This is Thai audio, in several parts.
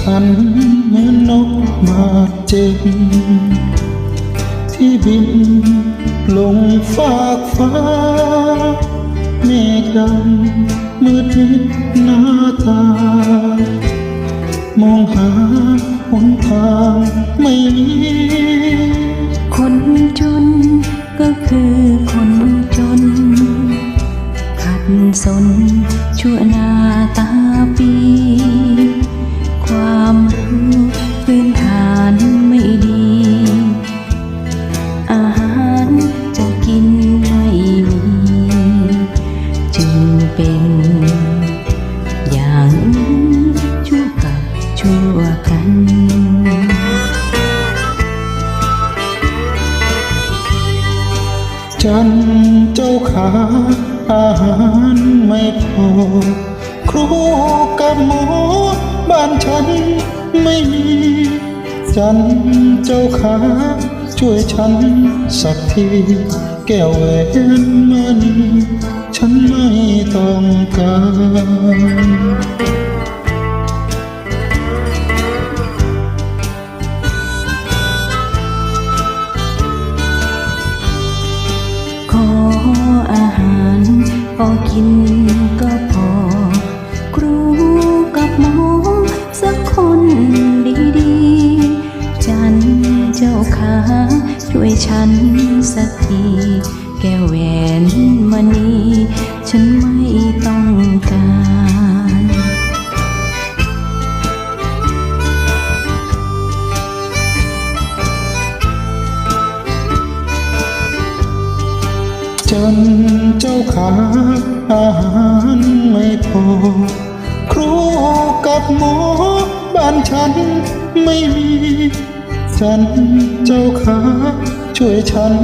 ฉันเหมือนนกบาเจ็บที่บินลงฟากฟ้า เมฆดำมืดมิดหน้าตา มองหาหนทางไม่มี คนจนก็คือ จันเจ้าขาอาหารไม่พอ ครูกับหมอบ้านฉันไม่มี จันเจ้าขาช่วยฉันสักที แก้วแหวนมณีฉันไม่ต้อง อกินก็พอ ครูกับหมอสักคนดีๆ จันเจ้าขาช่วยฉันสักทีแก้วแหวนมณีฉันไม่ต้องการ จันเจ้าขาอาหารไม่พอ ครูกับหมอบ้านฉันไม่มีจันเจ้าขาช่วยฉัน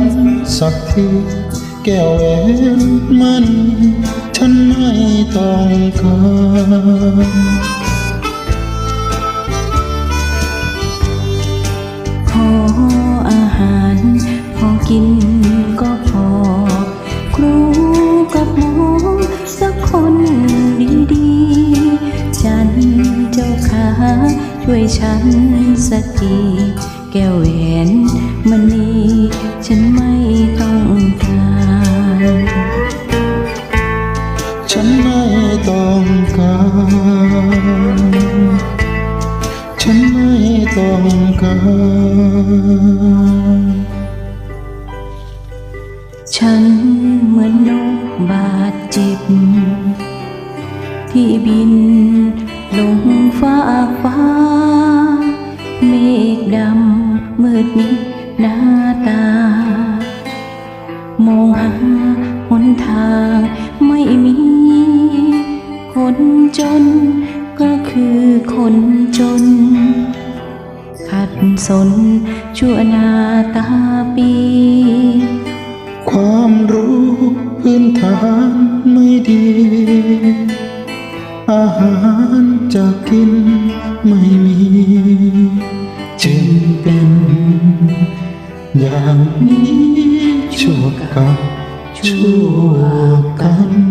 สักที แก้วแหวนมัน ฉันไม่ต้องการ ช่วยฉันสักทีแก้วแหวนมณีฉันไม่ต้องการฉันไม่ต้องการฉันไม่ต้องการฉันเหมือนนกบาดเจ็บที่บิน ดำมืดมิดหน้าตา มองหาหนทางไม่มี คนจนก็คือคนจน ขัดสนชั่วนาตาปี ความรู้พื้นฐานไม่ดี อาหารจะกินไม่ อย่างนี้ชั่วกับชั่วกัน